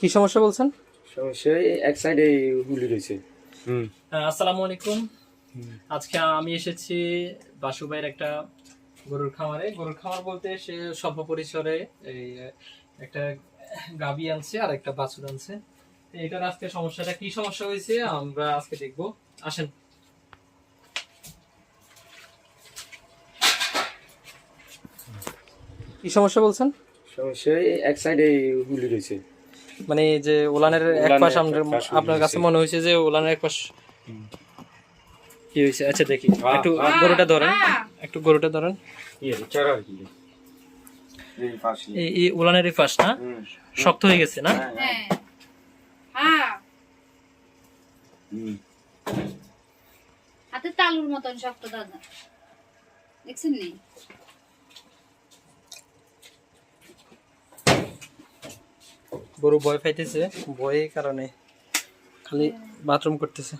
কি সমস্যা বলছেন? সমস্যা এক সাইডে গুলি রয়েছে হুম। আসসালামু আলাইকুম। আজকে আমি এসেছি বাসু ভাইয়ের একটা গরুর খামারে। গরুর খামার বলতে সে স্বল্প পরিসরে এই একটা গাবি আনছে আর একটা বাছুর আনছে। তো এটার আজকে সমস্যাটা কি সমস্যা হয়েছে আমরা আজকে দেখব। আসেন। কি সমস্যা বলছেন? সমস্যা এই এক সাইডে গুলি রয়েছে মানে যে ওলানের এক পাশ আপনার কাছে মনে হয়েছে যে ওলানের এক পাশ কি হয়েছে আচ্ছা দেখি। একটু গরুটা ধরেন। একটু গরুটা ধরেন। এই পাশে এই এই ওলানের এই পাশ না? শক্ত হয়ে গেছে না? হ্যাঁ। হ্যাঁ। হুম। হাতে তালুর মতন শক্ত দাদা। দেখছেন নি? গরু ভয় পাইতেছে ভয়ের কারণে খালি বাথরুম করতেছে।